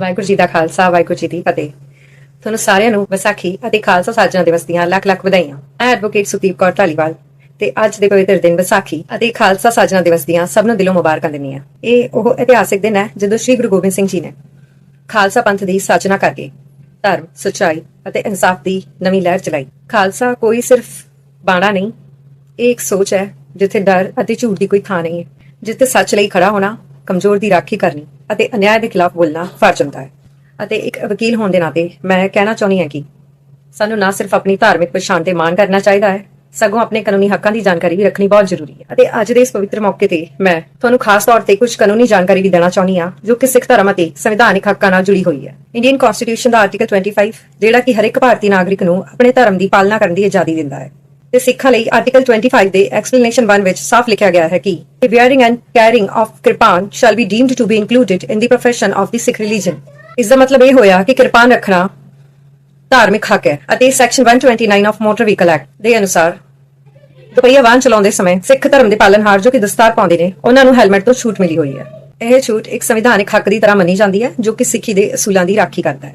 ਵਾਹਿਗੁਰੂ ਜੀ ਦਾ ਖਾਲਸਾ, ਵਾਹਿਗੁਰੂ ਜੀ ਦੀ ਫਤਿਹ। ਤੁਹਾਨੂੰ ਸਾਰਿਆਂ ਨੂੰ ਵਿਸਾਖੀ ਅਤੇ ਖਾਲਸਾ ਸਾਜਣਾ ਦਿਵਸ ਦੀਆਂ ਲੱਖ ਲੱਖ ਵਧਾਈਆਂ। ਮੈਂ ਐਡਵੋਕੇਟ ਸੁਦੀਪ ਕੌਰ ਢਾਲੀਵਾਲ ਤੇ ਅੱਜ ਦੇ ਪਵਿੱਤਰ ਦਿਨ ਵਿਸਾਖੀ ਅਤੇ ਖਾਲਸਾ ਸਾਜਣਾ ਦਿਵਸ ਦੀਆਂ ਸਭ ਨੂੰ ਦਿਲੋਂ ਮੁਬਾਰਕਾਂ ਦਿੰਦੀ ਹਾਂ। ਇਹ ਉਹ ਇਤਿਹਾਸਿਕ ਦਿਨ ਹੈ ਜਦੋਂ ਸ੍ਰੀ ਗੁਰੂ ਗੋਬਿੰਦ ਸਿੰਘ ਜੀ ਨੇ ਖਾਲਸਾ ਪੰਥ ਦੀ ਸਾਜਨਾ ਕਰਕੇ ਧਰਮ, ਸੱਚਾਈ ਅਤੇ ਇਨਸਾਫ ਦੀ ਨਵੀਂ ਲਹਿਰ ਚਲਾਈ। ਖਾਲਸਾ ਕੋਈ ਸਿਰਫ ਬਾਣਾ ਨਹੀਂ, ਇਹ ਇੱਕ ਸੋਚ ਹੈ ਜਿੱਥੇ ਡਰ ਅਤੇ ਝੂਠ ਦੀ ਕੋਈ ਥਾਂ ਨਹੀਂ ਹੈ, ਜਿੱਥੇ ਸੱਚ ਲਈ ਖੜਾ ਹੋਣਾ, ਕਮਜ਼ੋਰ ਦੀ ਰਾਖੀ ਕਰਨੀ ਅਤੇ ਅਨਿਆਂ ਦੇ ਖਿਲਾਫ ਬੋਲਣਾ ਫਰਜ਼ ਹੁੰਦਾ ਹੈ। ਅਤੇ ਇੱਕ ਵਕੀਲ ਹੋਣ ਦੇ ਨਾਤੇ ਮੈਂ ਕਹਿਣਾ ਚਾਹੁੰਦੀ ਹਾਂ ਕਿ ਸਾਨੂੰ ਨਾ ਸਿਰਫ ਆਪਣੀ ਧਾਰਮਿਕ ਪਛਾਣ ਤੇ ਮਾਣ ਕਰਨਾ ਚਾਹੀਦਾ ਹੈ, ਸਗੋਂ ਆਪਣੇ ਕਾਨੂੰਨੀ ਹੱਕਾਂ ਦੀ ਜਾਣਕਾਰੀ ਵੀ ਰੱਖਣੀ ਬਹੁਤ ਜ਼ਰੂਰੀ ਹੈ। ਅਤੇ ਅੱਜ ਦੇ ਇਸ ਪਵਿੱਤਰ ਮੌਕੇ ਤੇ ਮੈਂ ਤੁਹਾਨੂੰ ਖਾਸ ਤੌਰ ਤੇ ਕੁਝ ਕਾਨੂੰਨੀ ਜਾਣਕਾਰੀ ਵੀ ਦੇਣਾ ਚਾਹੁੰਦੀ ਹਾਂ, ਜੋ ਕਿ ਸਿੱਖ ਧਰਮ ਅਤੇ ਸੰਵਿਧਾਨਿਕ ਹੱਕਾਂ ਨਾਲ ਜੁੜੀ ਹੋਈ ਹੈ। ਇੰਡੀਅਨ ਕਨਸਟੀਟਿਊਸ਼ਨ ਦਾ ਆਰਟੀਕਲ 25 ਜਿਹੜਾ ਕਿ ਹਰ ਇੱਕ ਭਾਰਤੀ ਨਾਗਰਿਕ ਨੂੰ ਆਪਣੇ ਧਰਮ ਦੀ ਪਾਲਣਾ ਕਰਨ ਦੀ ਆਜ਼ਾਦੀ ਦਿੰਦਾ ਹੈ। ਤੇ ਸਿੱਖਾਂ ਲਈ ਆਰਟੀਕਲ 25 ਦੇ ਐਕਸਪਲੇਨੇਸ਼ਨ 1 ਵਿੱਚ ਸਾਫ਼ ਲਿਖਿਆ ਗਿਆ ਹੈ ਕਿ the wearing and carrying of kirpan shall be deemed to be included in the profession of the Sikh religion. ਇਸ ਦਾ ਮਤਲਬ ਇਹ ਹੋਇਆ ਕਿ ਕਿਰਪਾਨ ਰੱਖਣਾ ਧਾਰਮਿਕ ਹੱਕ ਹੈ ਅਤੇ section 129 of motor vehicle act ਦੇ ਅਨੁਸਾਰ ਦੁਪਹੀਆ ਵਾਹਨ ਚਲਾਉਂਦੇ ਸਮੇਂ ਸਿੱਖ ਧਰਮ ਦੇ ਪਾਲਣਹਾਰ ਜੋ ਕਿ ਦਸਤਾਰ ਪਾਉਂਦੇ ਨੇ, ਉਹਨਾਂ ਨੂੰ ਹੈਲਮਟ ਤੋਂ ਛੂਟ ਮਿਲੀ ਹੋਈ ਹੈ। ਇਹ ਛੂਟ ਇੱਕ ਸੰਵਿਧਾਨਿਕ ਹੱਕ ਦੀ ਤਰ੍ਹਾਂ ਮੰਨੀ ਜਾਂਦੀ ਹੈ, ਜੋ ਕਿ ਸਿੱਖੀ ਦੇ ਅਸੂਲਾਂ ਦੀ ਰਾਖੀ ਕਰਦਾ ਹੈ।